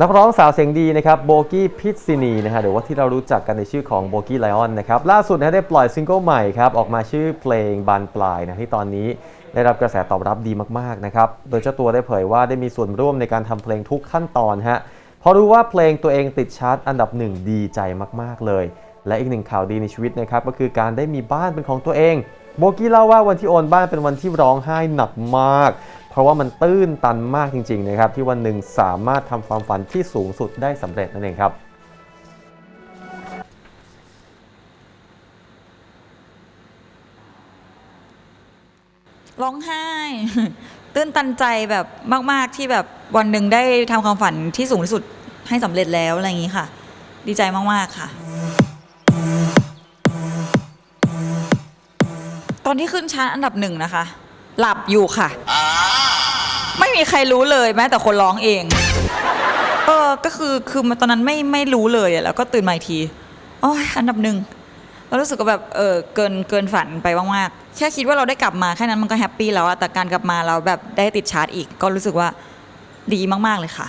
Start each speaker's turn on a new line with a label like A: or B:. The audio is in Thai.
A: นักร้องสาวเสียงดีนะครับโบกี้พิซซินีนะฮะหรือว่าที่เรารู้จักกันในชื่อของโบกี้ไลออนนะครับล่าสุดนะได้ปล่อยซิงเกิลใหม่ครับออกมาชื่อเพลงบานปลายนะที่ตอนนี้ได้รับกระแสตอบรับดีมากๆนะครับโดยเจ้าตัวได้เผยว่าได้มีส่วนร่วมในการทำเพลงทุกขั้นตอนฮะพราะรู้ว่าเพลงตัวเองติดชาร์ตอันดับหนึ่งดีใจมากๆเลย และอีกหนึ่งข่าวดีในชีวิตนะครับก็คือการได้มีบ้านเป็นของตัวเองโบกี้เล่าว่าวันที่โอนบ้านเป็นวันที่ร้องไห้หนักมาก เพราะว่ามันตื้นตันมากจริงๆนะครับที่วันหนึ่งสามารถทำความฝันที่สูงสุดได้สำเร็จนั่นเองครับ
B: ร้องไห้ ตื้นตันใจแบบมาก ๆ ที่แบบวันหนึ่งได้ทำความฝันที่สูงที่สุดให้สำเร็จแล้วอะไรอย่างนี้ค่ะ ดีใจมาก ๆ ค่ะ ตอนที่ขึ้นชาร์ตอันดับหนึ่งนะคะ หลับอยู่ค่ะ ไม่มีใครรู้เลยแม้แต่คนร้องเอง เออก็คือคือมาตอนนั้นไม่ไม่รู้เลยอะแล้วก็ตื่นมาอีกทีโอ้ยอันดับหนึ่งเรารู้สึกว่าแบบเออเกินเกินฝันไปมากๆแค่คิดว่าเราได้กลับมาแค่นั้นมันก็แฮปปี้แล้วอะแต่การกลับมาเราแบบได้ติดชาร์ตอีก ก็รู้สึกว่าดีมากๆเลยค่ะ